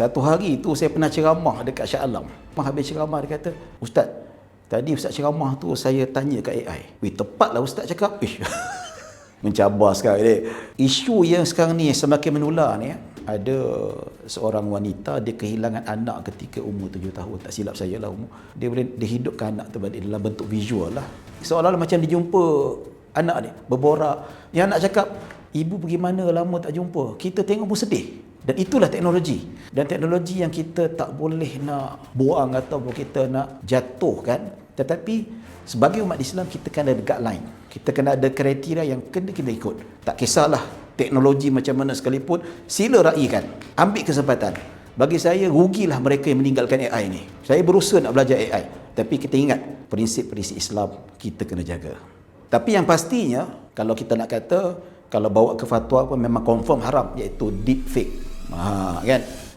Satu hari tu saya pernah ceramah dekat Shah Alam. Habis ceramah dia kata, Ustaz, tadi Ustaz ceramah tu saya tanya kat AI. Weh, tepatlah Ustaz cakap. Ish. Mencabar sekarang ni. Isu yang sekarang ni semakin menular ni, ada seorang wanita dia kehilangan anak ketika umur tujuh tahun tak silap saya lah umur dia boleh dia hidupkan anak tu dalam bentuk visual lah seolah-olah macam dia jumpa anak ni berborak yang anak cakap ibu pergi mana lama tak jumpa kita tengok pun sedih dan itulah teknologi. Dan teknologi yang kita tak boleh nak buang ataupun kita nak jatuhkan tetapi sebagai umat Islam kita kena ada guideline. Kita kena ada kriteria yang kena kita ikut. Tak kisahlah teknologi macam mana sekalipun sila raikan ambil kesempatan. Bagi saya rugilah mereka yang meninggalkan AI ni. Saya berusaha nak belajar AI tapi kita ingat prinsip-prinsip Islam kita kena jaga. Tapi yang pastinya kalau kita nak kata kalau bawa ke fatwa pun memang confirm haram iaitu deep fake 啊你